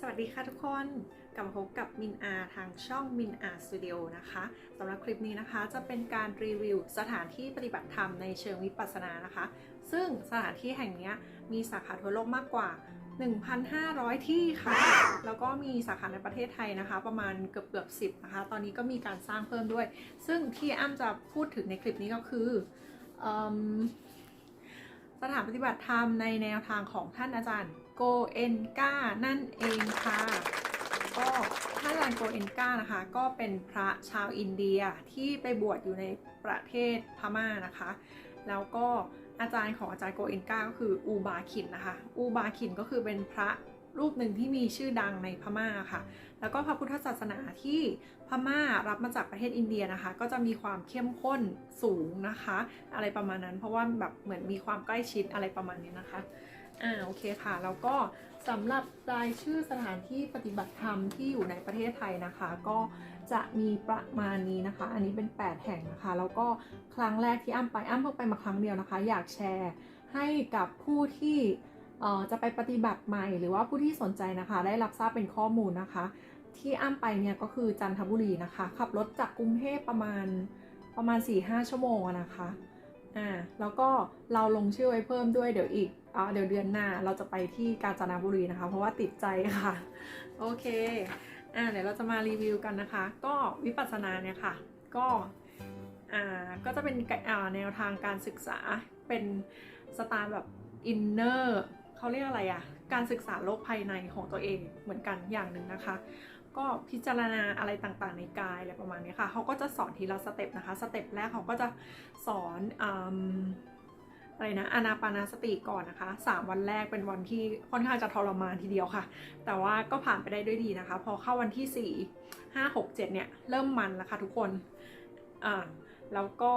สวัสดีค่ะทุกคนกลับมาพบกับมินอาทางช่องมินอาสตูดิโอนะคะสำหรับคลิปนี้นะคะจะเป็นการรีวิวสถานที่ปฏิบัติธรรมในเชิงวิปัสสนานะคะ ซึ่งสถานที่แห่งนี้มีสาขาทั่วโลกมากกว่า 1,500 ที่ค่ะ แล้วก็มีสาขาในประเทศไทยนะคะ ประมาณเกือบเกือบสิบนะคะ ตอนนี้ก็มีการสร้างเพิ่มด้วย ซึ่งที่อ้ำจะพูดถึงในคลิปนี้ก็คืออสถานปฏิบัติธรรมในแนวทางของท่านอาจารย์ โกเอนกานั่นเองค่ะ ก็ท่านอาจารย์โกเอนกานะคะ ก็เป็นพระชาวอินเดียที่ไปบวชอยู่ในประเทศพม่านะคะ แล้วก็อาจารย์ของอาจารย์โกเอนกาก็คืออูบาขินนะคะ อูบาขินก็คือเป็นพระรูปหนึ่งที่มีชื่อดังในพม่าค่ะ แล้วก็พระพุทธศาสนาที่พม่ารับมาจากประเทศอินเดียนะคะ ก็จะมีความเข้มข้นสูงนะคะ อะไรประมาณนั้น เพราะว่าแบบเหมือนมีความใกล้ชิดอะไรประมาณนี้นะคะ อ่าโอเคค่ะ แล้วก็สำหรับรายชื่อสถานที่ปฏิบัติธรรมที่อยู่ในประเทศไทยนะคะ ก็จะมีประมาณนี้นะคะ อันนี้เป็น 8 แห่งนะคะ แล้วก็ครั้งแรกที่อ้ำไปอ้ำเพิ่งไปมาครั้งเดียวนะคะ อยากแชร์ให้กับผู้ที่จะไปปฏิบัติใหม่ หรือว่าผู้ที่สนใจนะคะ ได้รับทราบเป็นข้อมูลนะคะ ที่อ้ำไปเนี่ยก็คือจันทบุรีนะคะ ขับรถจากกรุงเทพประมาณประมาณ4-5ชั่วโมงนะคะอ่าแล้วก็เราลงชื่อไว้เพิ่มด้วยเดี๋ยวอีก เดี๋ยวเดือนหน้าเราจะไปที่กาญจนบุรีนะคะ เพราะว่าติดใจค่ะ โอเคอ่าเดี๋ยวเราจะมารีวิวกันนะคะ ก็วิปัสสนาเนี่ยค่ะ ก็อ่าก็จะเป็นอ่าแนวทางการศึกษาเป็นสไตล์แบบอินเนอร์เขาเรียกอะไรอะการศึกษาโลกภายในของตัวเองเหมือนกันอย่างหนึ่งนะคะ ก็พิจารณาอะไรต่างๆในกายอะไรประมาณนี้ค่ะเขาก็จะสอนทีละสเต็ปนะคะสเต็ปแรกเขาก็จะสอนอืม อะไรนะอานาปานาสติก่อนนะคะ 3 วันแรกเป็นวันที่ค่อนข้างจะทรมานทีเดียวค่ะ แต่ว่าก็ผ่านไปได้ด้วยดีนะคะ พอเข้าวันที่ 4 5 6 7 เนี่ย เริ่มมันแล้วค่ะทุกคนอ่าแล้วก็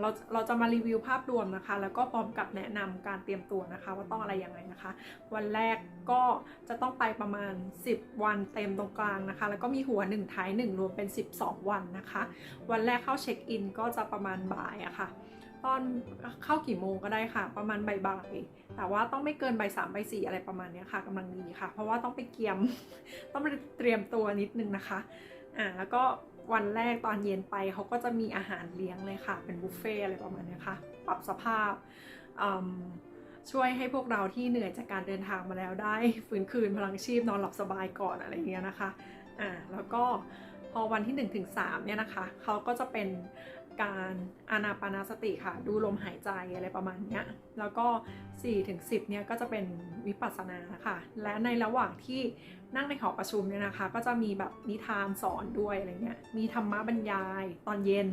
เราเราจะมารีวิวภาพรวมนะคะ แล้วก็พร้อมกับแนะนำการเตรียมตัวนะคะ ว่าต้องอะไรยังไงนะคะ วันแรกก็จะต้องไปประมาณ 10 วันเต็มตรงกลางนะคะ แล้วก็มีหัว1ท้าย1รวมเป็น 12 วันนะคะ วันแรกเข้าเช็คอินก็จะประมาณบ่ายอะค่ะตอนเข้ากี่โมงก็ได้ค่ะ ประมาณบ่ายๆแต่ว่าต้องไม่เกินบ่ายสามบ่ายสี่อะไรประมาณนี้ค่ะกำลังดีค่ะ เพราะว่าต้องไปเกียม ต้องไปเตรียมตัวนิดนึงนะคะอ่าแล้วก็ วันแรกตอนเย็นไปเขาก็จะมีอาหารเลี้ยงเลยค่ะ เป็นบุฟเฟ่ต์อะไรประมาณนี้ค่ะ ปรับสภาพช่วยให้พวกเราที่เหนื่อยจากการเดินทางมาแล้วได้ฟื้นคืนพลังชีพนอนหลับสบายก่อนอะไรเงี้ยนะคะอ่าแล้วก็พอวันที่1ถึง3เนี่ยนะคะเขาก็จะเป็น การอานาปานาสติค่ะ ดูลมหายใจอะไรประมาณเนี้ย แล้วก็4ถึง10 เนี่ยก็จะเป็นวิปัสสนานะคะและในระหว่างที่นั่งในหอประชุมเนี่ยนะคะ ก็จะมีแบบนิทานสอนด้วยอะไรเงี้ย มีธรรมะบรรยายตอนเย็น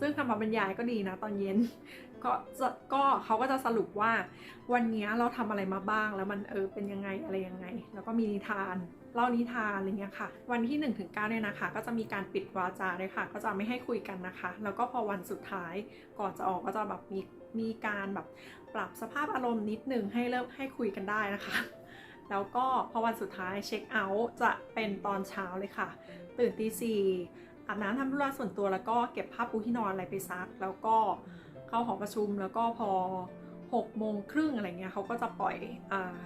ซึ่งธรรมะบรรยายก็ดีนะตอนเย็น ก็จะก็เขาก็จะสรุปว่าวันนี้เราทำอะไรมาบ้างแล้วมันเออเป็นยังไงอะไรยังไง แล้วก็มีนิทาน เล่านิทานอะไรเงี้ยค่ะ วันที่1ถึง9เนี่ยนะคะ ก็จะมีการปิดวาจาเลยค่ะ ก็จะไม่ให้คุยกันนะคะ แล้วก็พอวันสุดท้ายก่อนจะออกก็จะแบบมีมีการแบบปรับสภาพอารมณ์นิดนึงให้เริ่มให้คุยกันได้นะคะ แล้วก็พอวันสุดท้ายเช็คเอาท์จะเป็นตอนเช้าเลยค่ะ ตื่นตีสี่อาบน้ำทำธุระส่วนตัวแล้วก็เก็บผ้าปูที่นอนอะไรไปซัก แล้วก็เข้าหอประชุมแล้วก็พอ6โมงครึ่งอะไรเงี้ยเขาก็จะปล่อยอ่า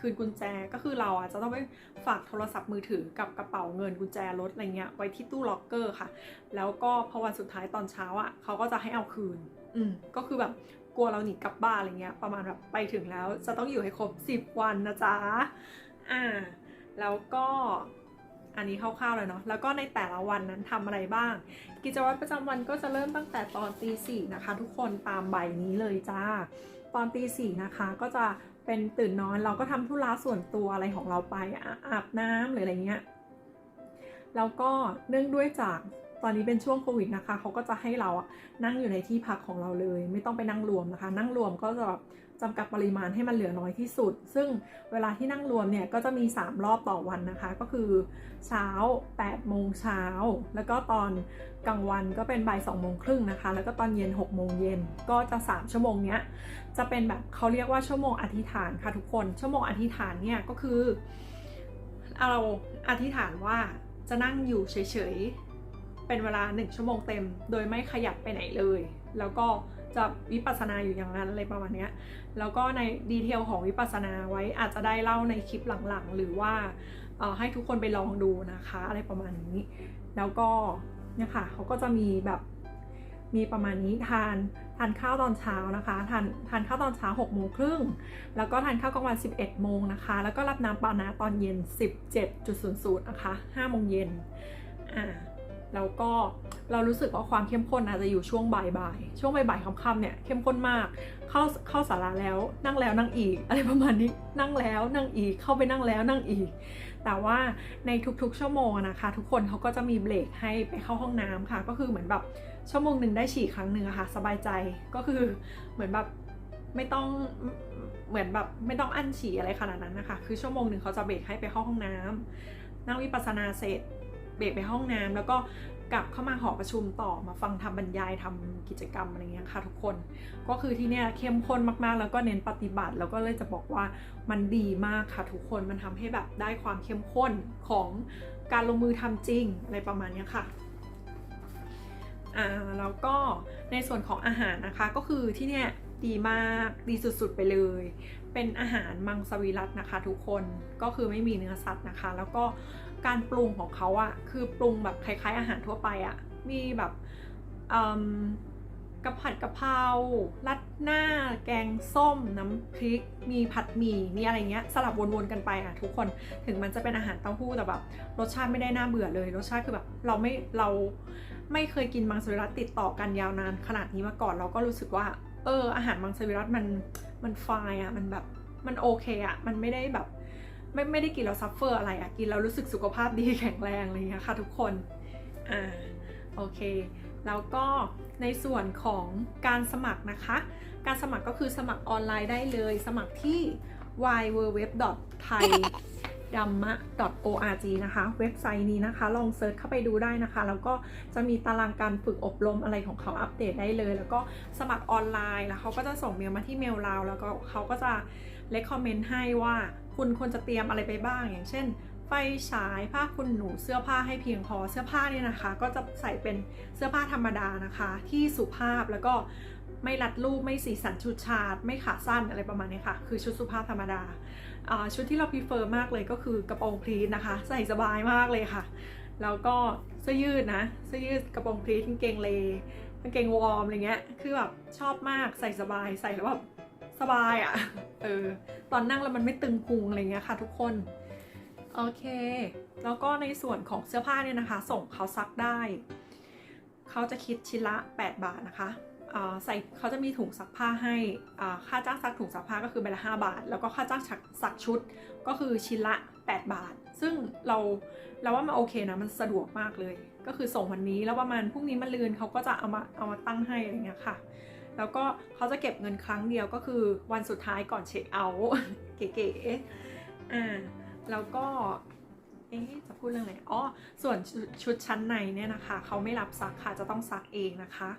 คืนกุญแจก็คือเราอะจะต้องไปฝากโทรศัพท์มือถือกับกระเป๋าเงินกุญแจรถอะไรเงี้ยไว้ที่ตู้ล็อกเกอร์ค่ะ แล้วก็พอวันสุดท้ายตอนเช้าอะเขาก็จะให้เอาคืนอืมก็คือแบบกลัวเราหนีกลับบ้านอะไรเงี้ย ประมาณแบบไปถึงแล้วจะต้องอยู่ให้ครบ 10 วันนะจ๊ะอ่าแล้วก็อันนี้คร่าวๆเลยเนาะ แล้วก็ในแต่ละวันนั้นทำอะไรบ้าง กิจวัตรประจำวันก็จะเริ่มตั้งแต่ตอนตีสี่นะคะ ทุกคนตามใบนี้เลยจ้า ตอนตีสี่นะคะก็จะ เป็นตื่นนอนเราก็ทำธุระส่วนตัวอะไรของเราไปอะอาบน้ำหรืออะไรเงี้ยแล้วก็เนื่องด้วยจาก ตอนนี้เป็นช่วงโควิดนะคะเขาก็จะให้เราอะนั่งอยู่ในที่พักของเราเลย ไม่ต้องไปนั่งรวมนะคะ นั่งรวมก็จะแบบจำกัดปริมาณให้มันเหลือน้อยที่สุด ซึ่งเวลาที่นั่งรวมเนี่ยก็จะมี 3 รอบต่อวันนะคะ ก็คือเช้า 8 โมงเช้า แล้วก็ตอนกลางวันก็เป็นบ่าย2โมงครึ่งนะคะ แล้วก็ตอนเย็น 6 โมงเย็น ก็จะ 3 ชั่วโมงเนี้ย จะเป็นแบบเขาเรียกว่าชั่วโมงอธิษฐานค่ะทุกคน ชั่วโมงอธิษฐานเนี่ยก็คือ เราอธิษฐานว่าจะนั่งอยู่เฉยๆ เป็นเวลา 1 ชั่วโมงเต็ม โดยไม่ขยับไปไหนเลย แล้วก็จะวิปัสสนาอยู่อย่างนั้นอะไรประมาณนี้แล้วก็ในดีเทลของวิปัสสนาไว้อาจจะได้เล่าในคลิปหลังๆ หรือว่าให้ทุกคนไปลองดูนะคะ อะไรประมาณนี้ แล้วก็เนี่ยค่ะเขาก็จะมีแบบมีประมาณนี้ทานทานข้าวตอนเช้านะคะทานทานข้าวตอนเช้า6โมงครึ่งแล้วก็ทานข้าวกลางวัน 11 โมงนะคะ แล้วก็รับน้ำปานะตอนเย็น 17.00นะคะ5โมงเย็นอ่า แล้วก็เรารู้สึกว่าความเข้มข้นอาจจะอยู่ช่วงบ่ายๆช่วงบ่ายๆค่ำๆเนี่ยเข้มข้นมาก เข้าเข้าสาระแล้วนั่งแล้วนั่งอีก อะไรประมาณนี้นั่งแล้วนั่งอีกเข้าไปนั่งแล้วนั่งอีก แต่ว่าในทุกๆชั่วโมงนะคะ ทุกคนเขาก็จะมีเบรกให้ไปเข้าห้องน้ำค่ะ ก็คือเหมือนแบบชั่วโมงหนึ่งได้ฉี่ครั้งหนึ่งอะค่ะสบายใจก็คือเหมือนแบบไม่ต้องเหมือนแบบไม่ต้องอั้นฉี่อะไรขนาดนั้นนะคะ คือชั่วโมงหนึ่งเขาจะเบรกให้ไปเข้าห้องน้ำนั่งวิปัสสนาเสร็จ เบรกไปห้องน้ำแล้วก็กลับเข้ามาหอประชุมต่อมาฟังทำบรรยายทำกิจกรรมอะไรเงี้ยค่ะทุกคน ก็คือที่เนี่ยเข้มข้นมากๆ แล้วก็เน้นปฏิบัติ แล้วก็เลยจะบอกว่ามันดีมากค่ะทุกคนมันทำให้แบบได้ความเข้มข้นของการลงมือทำจริงอะไรประมาณนี้ค่ะอ่าแล้วก็ในส่วนของอาหารนะคะก็คือที่เนี่ย ดีมากดีสุดๆไปเลย เป็นอาหารมังสวิรัตนะคะทุกคนก็คือไม่มีเนื้อสัตว์นะคะ แล้วก็การปรุงของเขาอะคือปรุงแบบคล้ายๆ อาหารทั่วไปอะมีแบบอืมกะผัดกะเพรารัดหน้า แกงส้ม น้ำพริก มีผัดหมี่ มีอะไรเงี้ย สลับวนๆกันไปอะทุกคน ถึงมันจะเป็นอาหารเต้าหู้แต่แบบรสชาติไม่ได้น่าเบื่อเลย รสชาติคือแบบเราไม่เราไม่เคยกินมังสวิรัตติดต่อกันยาวนานขนาดนี้มาก่อน เราก็รู้สึกว่า เอออาหารมังสวิรัตมันมันไฟล์อะมันแบบมันโอเคอะมันไม่ได้แบบไม่ไม่ได้กินแล้วซัฟเฟอร์อะไรอะกินแล้วรู้สึกสุขภาพดีแข็งแรงอะไรเงี้ยค่ะทุกคนอ่าโอเค แล้วก็ในส่วนของการสมัครนะคะ การสมัครก็คือสมัครออนไลน์ได้เลย สมัครที่ www.thai d a m m a org นะคะ เว็บไซต์นี้นะคะ ลองเซิร์ชเข้าไปดูได้นะคะ แล้วก็จะมีตารางการฝึกอบรมอะไรของเขาอัปเดตได้เลย แล้วก็สมัครออนไลน์แล้วเขาก็จะส่งเมลมาที่เมลเราแล้วก็เขาก็จะเลคคอมเมนต์ให้ว่าคุณควรจะเตรียมอะไรไปบ้าง อย่างเช่น ไฟฉายผ้าคุณหนูเสื้อผ้าให้เพียงพอเสื้อผ้าเนี่ยนะคะ ก็จะใส่เป็นเสื้อผ้าธรรมดานะคะ ที่สุภาพแล้วก็ ไม่รัดรูปไม่สีสันชุดชาด ไม่ขาสั้นอะไรประมาณนี้ค่ะ คือชุดสุภาพธรรมดา ชุดที่เราพิเฟอร์มากเลยก็คือกระโปรงพลีทนะคะ ใส่สบายมากเลยค่ะ แล้วก็เสื้อยืดนะ เสื้อยืดกระโปรงพลีทกางเกงเลกางเกงวอร์มอะไรเงี้ย คือแบบชอบมากใส่สบายใส่แล้วแบบสบายอะ่ะ เออ ตอนนั่งแล้วมันไม่ตึงพุงอะไรเงี้ยค่ะ ทุกคน โอเค แล้วก็ในส่วนของเสื้อผ้าเนี่ยนะคะ ส่งเขาซักได้ เขาจะคิดชิ้นละ 8 บาทนะคะ ใส่เขาจะมีถุงซักผ้าให้ค่าจ้างซักถุงซักผ้าก็คือใบละ 5 บาท แล้วก็ค่าจ้างซักชุดก็คือชิ้นละ 8 บาท ซึ่งเราเราว่ามันโอเคนะมันสะดวกมากเลย ก็คือส่งวันนี้แล้วประมาณพรุ่งนี้มันลืนเขาก็จะเอามาเอามาตั้งให้อะไรเงี้ยค่ะ แล้วก็เขาจะเก็บเงินครั้งเดียวก็คือวันสุดท้ายก่อนเช็คเอาท์เก๋ๆอ่าแล้วก็เอ๊จะพูดเรื่องอะไรอ๋อส่วนชุดชุดชั้นในเนี่ยนะคะเขาไม่รับซักค่ะจะต้องซักเองนะคะ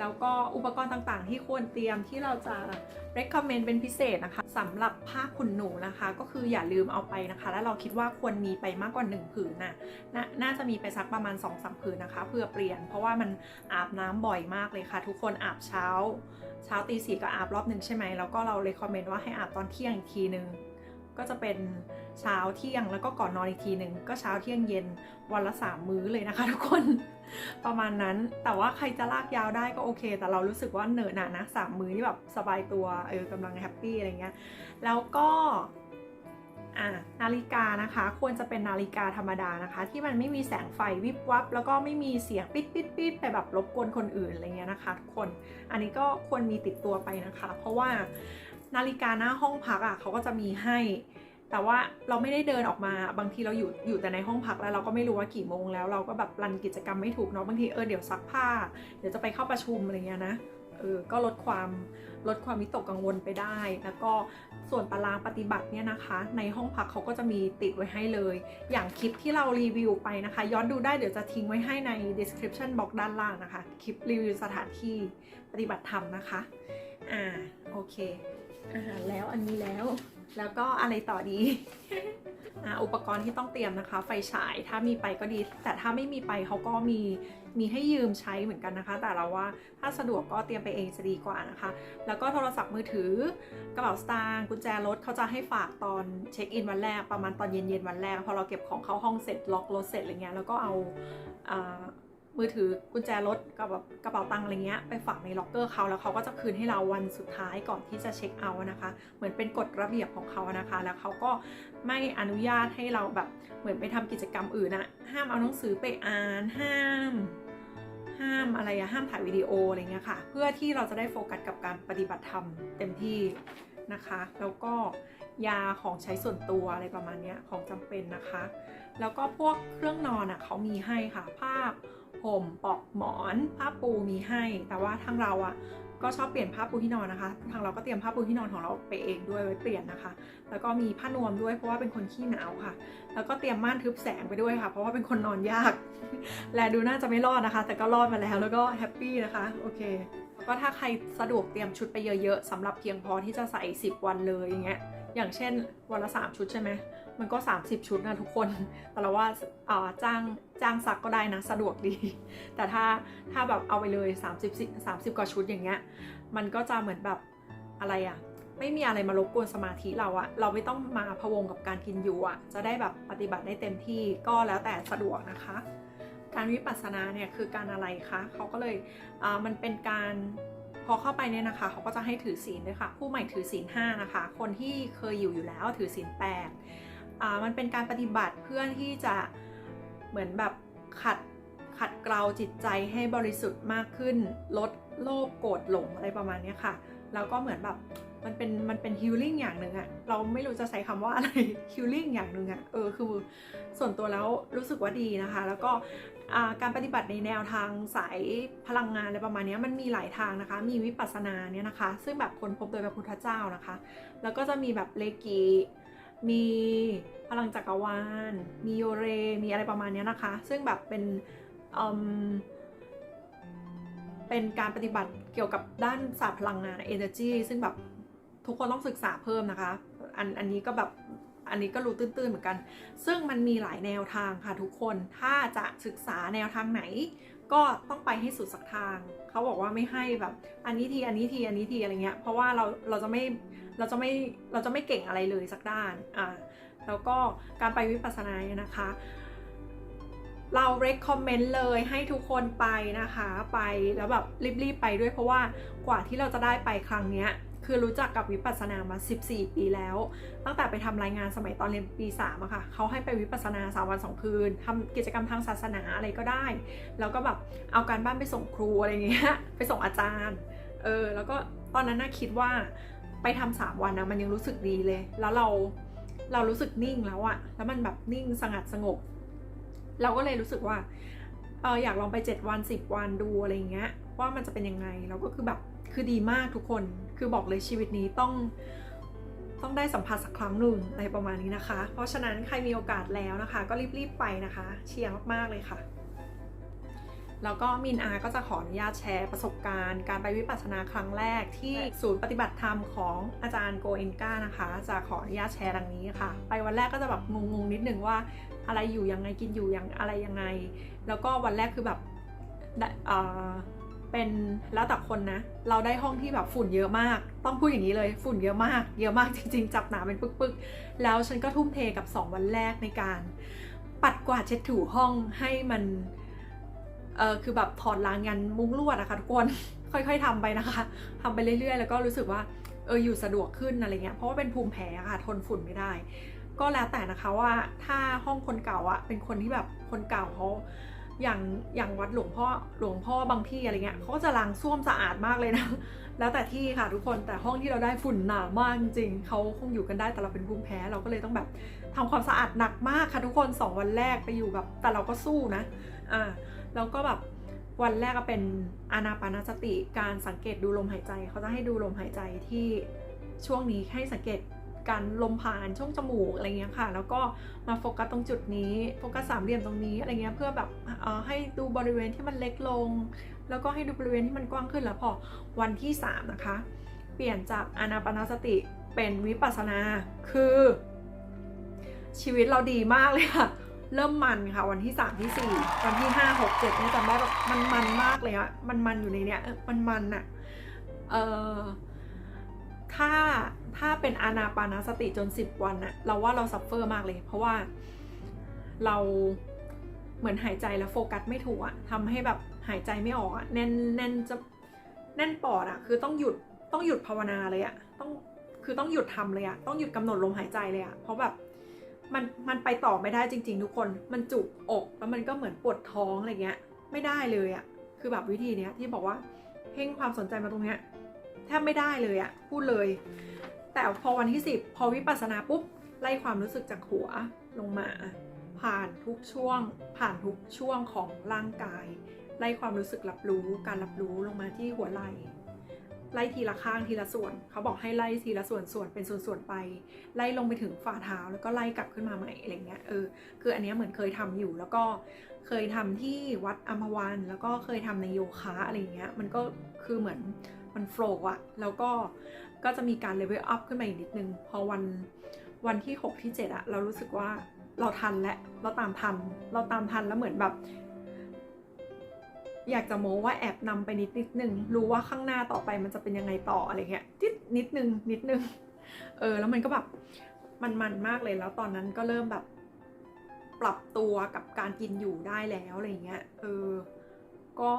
แล้วก็อุปกรณ์ต่างๆ ที่ควรเตรียมที่เราจะ recommend เป็นพิเศษนะคะสำหรับผ้าขนหนูนะคะ ก็คืออย่าลืมเอาไปนะคะ และเราคิดว่าควรมีไปมากกว่า 1 ผืนนะนน่าจะมีไปสักประมาณ2อสผืนนะคะ เพื่อเปลี่ยนเพราะว่ามันอาบน้ำบ่อยมากเลยค่ะ ทุกคนอาบเช้า เช้าตีสี่ก็อาบรอบหนึ่งใช่ไหมแล้วก็เราเลยคอมเมนต์ว่าให้อาบตอนเที่ยงอีกทีนึง ก็จะเป็นเช้าเที่ยงแล้วก็ก่อนนอนอีกทีหนึ่งก็เช้าเที่ยงเย็นวันละสามมื้อเลยนะคะ ทุกคนประมาณนั้นแต่ว่าใครจะลากยาวได้ก็โอเค แต่เรารู้สึกว่าเหนอะหนานะสามมื้อนี่แบบสบายตัวเออกำลังแฮปปี้อะไรเงี้ยแล้วก็อ่านาฬิกานะคะควรจะเป็นนาฬิกาธรรมดานะคะ ที่มันไม่มีแสงไฟวิบวับ แล้วก็ไม่มีเสียงปิดปิดปิดไปแบบรบกวนคนอื่นอะไรเงี้ยนะคะทุกคนอันนี้ก็ควรมีติดตัวไปนะคะ เพราะว่า นาฬิกาหน้าห้องพักอะเขาก็จะมีให้ แต่ว่าเราไม่ได้เดินออกมาบางทีเราอยู่อยู่แต่ในห้องพักแล้วเราก็ไม่รู้ว่ากี่โมงแล้วเราก็แบบรันกิจกรรมไม่ถูกเนาะบางทีเออเดี๋ยวซักผ้า เดี๋ยวจะไปเข้าประชุมอะไรเงี้ยนะเออก็ลดความลดความวิตกกังวลไปได้ แล้วก็ส่วนตารางปฏิบัติเนี่ยนะคะ ในห้องพักเขาก็จะมีติดไว้ให้เลย อย่างคลิปที่เรารีวิวไปนะคะ ย้อนดูได้เดี๋ยวจะทิ้งไว้ให้ใน description box ด้านล่างนะคะ คลิปรีวิวสถานที่ปฏิบัติธรรมนะคะ อ่า โอเค อาหารแล้วอันนี้แล้ว แล้วก็อะไรต่อดีอุปกรณ์ที่ต้องเตรียมนะคะ ไฟฉายถ้ามีไปก็ดี แต่ถ้าไม่มีไปเขาก็มีมีให้ยืมใช้เหมือนกันนะคะ แต่เราว่าถ้าสะดวกก็เตรียมไปเองจะดีกว่านะคะ แล้วก็โทรศัพท์มือถือกระเป๋าสตางค์กุญแจรถเขาจะให้ฝากตอนเช็คอินวันแรกประมาณตอนเย็นๆวันแรกพอเราเก็บของเข้าห้องเสร็จล็อกรถเสร็จอะไรเงี้ยแล้วก็เอาอ่า มือถือกุญแจรถกับกระเป๋าตังค์อะไรเงี้ยไปฝากในล็อกเกอร์เขาแล้วเขาก็จะคืนให้เราวันสุดท้ายก่อนที่จะเช็คเอาท์นะคะ เหมือนเป็นกฎระเบียบของเขานะคะ แล้วเขาก็ไม่อนุญาตให้เราแบบเหมือนไปทำกิจกรรมอื่นนะห้ามเอาหนังสือไปอ่านห้ามห้ามอะไรอะห้ามถ่ายวิดีโออะไรเงี้ยค่ะ เพื่อที่เราจะได้โฟกัสกับการปฏิบัติธรรมเต็มที่นะคะ แล้วก็ยาของใช้ส่วนตัวอะไรประมาณเนี้ยของจำเป็นนะคะ แล้วก็พวกเครื่องนอนอะเขามีให้ค่ะผ้า ห่มปลอกหมอนผ้าปูมีให้ แต่ว่าทางเราอะก็ชอบเปลี่ยนผ้าปูที่นอนนะคะ ทางเราก็เตรียมผ้าปูที่นอนของเราไปเองด้วยไว้เปลี่ยนนะคะ แล้วก็มีผ้านวมด้วยเพราะว่าเป็นคนขี้หนาวค่ะ แล้วก็เตรียมม่านทึบแสงไปด้วยค่ะ เพราะว่าเป็นคนนอนยาก และดูน่าจะไม่รอดนะคะ แต่ก็รอดมาแล้วแล้วก็แฮปปี้นะคะ โอเคแล้วก็ถ้าใครสะดวกเตรียมชุดไปเยอะๆสำหรับเพียงพอที่จะใส่ 10 วันเลยอย่างเงี้ย อย่างเช่นวันละ 3 ชุดใช่ไหม มันก็ 30 ชุดนะทุกคน แต่เราว่าาจ้างจ้างซักก็ได้นะ สะดวกดี แต่ถ้าถ้าแบบเอาไปเลย 30 30 กว่าชุดอย่างเงี้ย มันก็จะเหมือนแบบอะไรอะไม่มีอะไรมารบกวนสมาธิเราอะเราไม่ต้องมาพะวงกับการกินอยู่อะจะได้แบบปฏิบัติได้เต็มที่ก็แล้วแต่สะดวกนะคะ การวิปัสสนาเนี่ยคือการอะไรคะ เขาก็เลยมันเป็นการพอเข้าไปเนี่ยนะคะเขาก็จะให้ถือศีลด้วยค่ะ ผู้ใหม่ถือศีลห้านะคะ คนที่เคยอยู่อยู่แล้วถือศีลแปด มันเป็นการปฏิบัติเพื่อที่จะเหมือนแบบขัดขัดเกลาจิตใจให้บริสุทธิ์มากขึ้น ลดโลภโกรธหลงอะไรประมาณนี้ค่ะ แล้วก็เหมือนแบบมันเป็นมันเป็นฮิลลิ่งอย่างหนึ่งอะเราไม่รู้จะใช้คำว่าอะไรฮิลลิ่งอย่างหนึ่งอะเออคือส่วนตัวแล้วรู้สึกว่าดีนะคะ แล้วก็การปฏิบัติในแนวทางสายพลังงานอะไรประมาณนี้มันมีหลายทางนะคะ มีวิปัสสนาเนี่ยนะคะ ซึ่งแบบคนพบโดยพระพุทธเจ้านะคะ แล้วก็จะมีแบบเลกี มีพลังจักรวาล มีโยเร มีอะไรประมาณนี้นะคะ ซึ่งแบบเป็นเป็นการปฏิบัติเกี่ยวกับด้านศาสตร์พลังงาน energy ซึ่งแบบทุกคนต้องศึกษาเพิ่มนะคะ อันอันนี้ก็แบบอันนี้ก็รู้ตื้นๆเหมือนกัน ซึ่งมันมีหลายแนวทางค่ะทุกคน ถ้าจะศึกษาแนวทางไหน ก็ต้องไปให้สุดสักทาง เขาบอกว่าไม่ให้แบบ อันนี้ที อันนี้ที อันนี้ทีอะไรเงี้ย เพราะว่าเราเราจะไม่ เราจะไม่เราจะไม่เก่งอะไรเลยสักด้านอ่าแล้วก็การไปวิปัสสนาเนี่ยนะคะ เรา recommend เลยให้ทุกคนไปนะคะไปแล้วแบบรีบๆไปด้วยเพราะว่ากว่าที่เราจะได้ไปครั้งเนี้ยคือรู้จักกับวิปัสสนามา 14 ปีแล้ว ตั้งแต่ไปทำรายงานสมัยตอนเรียนปี3อะค่ะเขาให้ไปวิปัสสนา 3 วัน 2 คืนทำกิจกรรมทางศาสนาอะไรก็ได้ แล้วก็แบบเอาการบ้านไปส่งครูอะไรเงี้ย ไปส่งอาจารย์ เออ แล้วก็ตอนนั้นน่าคิดว่า ไปทำสามวันนะมันยังรู้สึกดีเลย แล้วเราเรารู้สึกนิ่งแล้วอะแล้วมันแบบนิ่งสงัดสงบ เราก็เลยรู้สึกว่าเอออยากลองไป 7 วัน 10 วันดูอะไรเงี้ยว่ามันจะเป็นยังไงแล้วก็คือแบบคือดีมากทุกคนคือบอกเลยชีวิตนี้ต้องต้องได้สัมผัสสักครั้งหนึ่งอะไรประมาณนี้นะคะ เพราะฉะนั้นใครมีโอกาสแล้วนะคะ ก็รีบๆไปนะคะ เชียร์มากๆเลยค่ะ แล้วก็มินอาก็จะขออนุญาตแชร์ประสบการณ์ การไปวิปัสสนาครั้งแรกที่ศูนย์ปฏิบัติธรรมของอาจารย์โกเอนกานะคะ จะขออนุญาตแชร์ดังนี้ค่ะ ไปวันแรกก็จะแบบงงๆนิดนึงว่าอะไรอยู่ยังไงกินอยู่ยังอะไรยังไง แล้วก็วันแรกคือแบบได้อ่าเป็นแล้วแต่คนนะ เราได้ห้องที่แบบฝุ่นเยอะมาก ต้องพูดอย่างนี้เลยฝุ่นเยอะมาก เยอะมากจริงๆ จับหนาเป็นปึกๆ แล้วฉันก็ทุ่มเทกับ 2 วันแรกในการ ปัดกวาดเช็ดถูห้องให้มัน เออคือแบบถอดล้างยันมุ้งลวดอะคะทุกคน ค่อยๆทำไปนะคะทำไปเรื่อยๆ แล้วก็รู้สึกว่าเอออยู่สะดวกขึ้นอะไรเงี้ยเพราะว่าเป็นภูมิแพ้ค่ะทนฝุ่นไม่ได้ ก็แล้วแต่นะคะว่าถ้าห้องคนเก่าอะเป็นคนที่แบบคนเก่าเขาอย่างอย่างวัดหลวงพ่อหลวงพ่อบางที่อะไรเงี้ยเขาก็จะล้างส้วมสะอาดมากเลยนะ แล้วแต่ที่ค่ะทุกคนแต่ห้องที่เราได้ฝุ่นหนามากจริงเขาคงอยู่กันได้แต่เราเป็นภูมิแพ้เราก็เลยต้องแบบทำความสะอาดหนักมากค่ะทุกคนสองวันแรกไปอยู่แบบแต่เราก็สู้นะอ่า แล้วก็แบบวันแรกก็เป็นอานาปานสติการสังเกตดูลมหายใจ เขาจะให้ดูลมหายใจที่ช่วงนี้ให้สังเกตการลมผ่านช่องจมูกอะไรเงี้ยค่ะ แล้วก็มาโฟกัสตรงจุดนี้โฟกัสสามเหลี่ยมตรงนี้อะไรเงี้ยเพื่อแบบเออให้ดูบริเวณที่มันเล็กลง แล้วก็ให้ดูบริเวณที่มันกว้างขึ้นแล้วพอวันที่ 3 นะคะ เปลี่ยนจากอนาปนาสติเป็นวิปัสสนาคือชีวิตเราดีมากเลยค่ะ เริ่มมันค่ะวันที่สามที่สี่วันที่ห้าหกเจ็ดเนี่ยจำได้แบบมันมันมากเลยอะมันมันอยู่ในเนี้ยเออมันมันอะเออถ้าถ้าเป็นอานาปานาสติจนสิบวันอะเราว่าเราซัฟเฟอร์มากเลย เพราะว่าเราเหมือนหายใจแล้วโฟกัสไม่ถูกอะทำให้แบบหายใจไม่ออกอะแน่นแน่นจะแน่นปอดอะคือต้องหยุดต้องหยุดภาวนาเลยอะต้องคือต้องหยุดทำเลยอะต้องหยุดกำหนดลมหายใจเลยอะเพราะแบบ มันมันไปต่อไม่ได้จริง ๆ ทุกคน มันจุกอกแล้วมันก็เหมือนปวดท้องอะไรเงี้ย ไม่ได้เลยอะคือแบบวิธีเนี้ยที่บอกว่าเพ่งความสนใจมาตรงเนี้ยแทบไม่ได้เลยอะพูดเลย แต่พอวันที่สิบพอวิปัสสนาปุ๊บไล่ความรู้สึกจากหัวลงมา ผ่านทุกช่วง ผ่านทุกช่วงของร่างกาย ไล่ความรู้สึกรับรู้ การรับรู้ลงมาที่หัวไหล่ ไล่ทีละข้างทีละส่วน เขาบอกให้ไล่ทีละส่วนส่วนเป็นส่วนๆไป ไล่ลงไปถึงฝ่าเท้าแล้วก็ไล่กลับขึ้นมาใหม่อะไรเงี้ยเออคืออันเนี้ยเหมือนเคยทำอยู่แล้วก็เคยทำที่วัดอัมพวันแล้วก็เคยทำในโยคะอะไรเงี้ยมันก็คือเหมือนมันโฟล์อะแล้วก็ก็จะมีการเลเวลอัพขึ้นมาอีกนิดนึง พอวันวันที่ 6 ที่ 7อะเรารู้สึกว่าเราทันและเราตามทัน เราตามทันแล้วเหมือนแบบ อยากจะโม้ว่าแอบนำไปนิดนิดนึงรู้ว่าข้างหน้าต่อไปมันจะเป็นยังไงต่ออะไรเงี้ยนิดนิดนึงนิดนึงเออแล้วมันก็แบบมันมันมากเลยแล้วตอนนั้นก็เริ่มแบบปรับตัวกับการกินอยู่ได้แล้วอะไรเงี้ยเออก็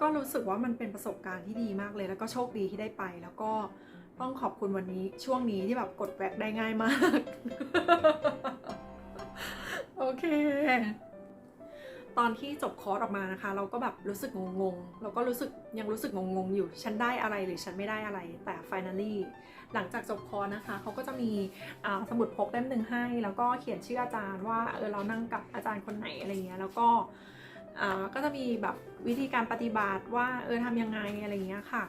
ก็รู้สึกว่ามันเป็นประสบการณ์ที่ดีมากเลย แล้วก็โชคดีที่ได้ไป แล้วก็ต้องขอบคุณวันนี้ช่วงนี้ที่แบบกดแวกได้ง่ายมาก โอเค ตอนที่จบคอร์สออกมานะคะ เราก็แบบรู้สึกงงๆเราก็รู้สึกยังรู้สึกงงๆอยู่ ฉันได้อะไรหรือฉันไม่ได้อะไร แต่ finally หลังจากจบคอร์สนะคะ เขาก็จะมีสมุดพกเล่มหนึ่งให้ แล้วก็เขียนชื่ออาจารย์ว่าเออเรานั่งกับอาจารย์คนไหนอะไรเงี้ย แล้วก็อ่าก็จะมีแบบวิธีการปฏิบัติว่าเออทำยังไงอะไรเงี้ยค่ะ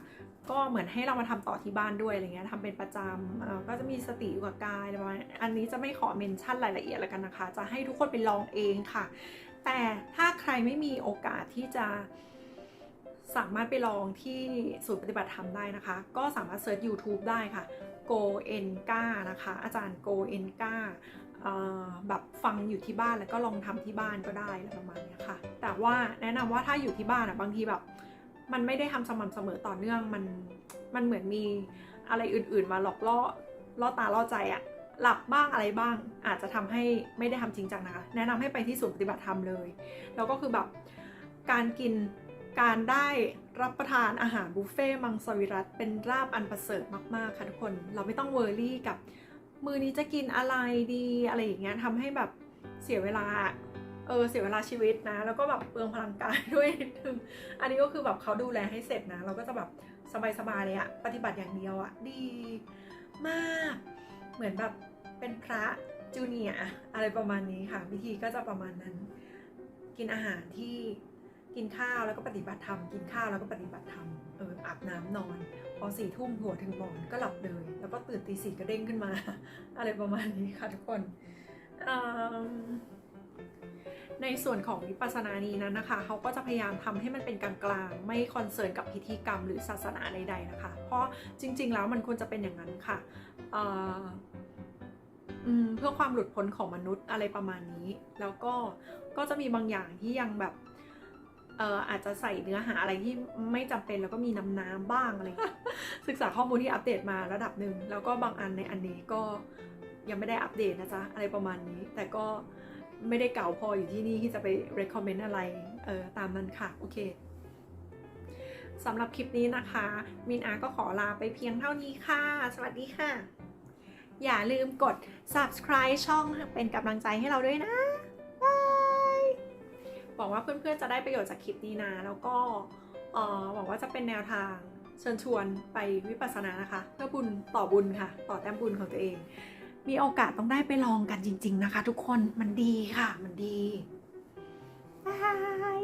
ก็เหมือนให้เรามาทำต่อที่บ้านด้วยอะไรเงี้ยทำเป็นประจำอ่อก็จะมีสติอยู่กับกายอะไรประมาณอันนี้จะไม่ขอเมนชั่นรายละเอียดแล้วกันนะคะ จะให้ทุกคนไปลองเองค่ะ แต่ถ้าใครไม่มีโอกาสที่จะสามารถไปลองที่ศูนย์ปฏิบัติธรรมได้นะคะ ก็สามารถเซิร์ช YouTube ได้ค่ะ Go En Ga นะคะ อาจารย์ Go En Ga แบบฟังอยู่ที่บ้านแล้วก็ลองทำที่บ้านก็ได้ประมาณนี้ค่ะ แต่ว่าแนะนำว่าถ้าอยู่ที่บ้านอะบางทีแบบ มันไม่ได้ทำสม่ำเสมอต่อเนื่องมันมันเหมือนมีอะไรอื่น ๆ มาหลอกล่อล่อตาล่อใจอะ หลับบ้างอะไรบ้าง อาจจะทำให้ไม่ได้ทำจริงจังนะคะ แนะนำให้ไปที่ศูนย์ปฏิบัติธรรมเลย แล้วก็คือแบบการกินการได้รับประทานอาหารบุฟเฟ่ต์มังสวิรัตเป็นราบอันประเสริฐมากๆค่ะทุกคนเราไม่ต้องเวอร์รี่กับ มือนี้จะกินอะไรดีอะไรอย่างเงี้ยทำให้แบบเสียเวลาเออเสียเวลาชีวิตนะ แล้วก็แบบเปลืองพลังกายด้วยนิดนึงอันนี้ก็คือแบบเขาดูแลให้เสร็จนะ เราก็จะแบบสบายๆเลยอะปฏิบัติอย่างเดียวอะดีมาก เหมือนแบบเป็นพระจูเนียอะไรประมาณนี้ค่ะ วิธีก็จะประมาณนั้น กินอาหารที่กินข้าวแล้วก็ปฏิบัติธรรมกินข้าวแล้วก็ปฏิบัติธรรมเอออาบน้ำนอน พอสี่ทุ่มหัวถึงหมอนก็หลับเลย แล้วก็ตื่นตีสี่ก็เด้งขึ้นมา อะไรประมาณนี้ค่ะทุกคนในส่วนของวิปัสสนานี้นั้นนะคะเขาก็จะพยายามทำให้มันเป็นกลางๆ ไม่คอนเซิร์นกับพิธีกรรมหรือศาสนาใดๆนะคะ เพราะจริงๆแล้วมันควรจะเป็นอย่างนั้นค่ะ เพื่อความหลุดพ้นของมนุษย์อะไรประมาณนี้ แล้วก็ก็จะมีบางอย่างที่ยังแบบเอ่ออาจจะใส่เนื้อหาอะไรที่ไม่จำเป็นแล้วก็มีน้ำน้ำบ้างอะไรศึกษาข้อมูลที่อัปเดตมาระดับหนึ่งแล้วก็บางอันในอันนี้ก็ยังไม่ได้อัปเดตนะจ๊ะอะไรประมาณนี้ แต่ก็ไม่ได้เก่าพออยู่ที่นี่ที่จะไป recommend อะไรเออตามนั้นค่ะ โอเคสำหรับคลิปนี้นะคะ มินอาก็ขอลาไปเพียงเท่านี้ค่ะ สวัสดีค่ะ อย่าลืมกด subscribe ช่องเป็นกำลังใจให้เราด้วยนะบายหวังว่าเพื่อนๆจะได้ประโยชน์จากคลิปนี้นะ แล้วก็หวังว่าจะเป็นแนวทางเชิญชวนไปวิปัสสนานะคะ เพื่อบุญต่อบุญค่ะ ต่อแต้มบุญของตัวเอง มีโอกาสต้องได้ไปลองกันจริง ๆนะคะ ทุกคนมันดีค่ะ มันดีบาย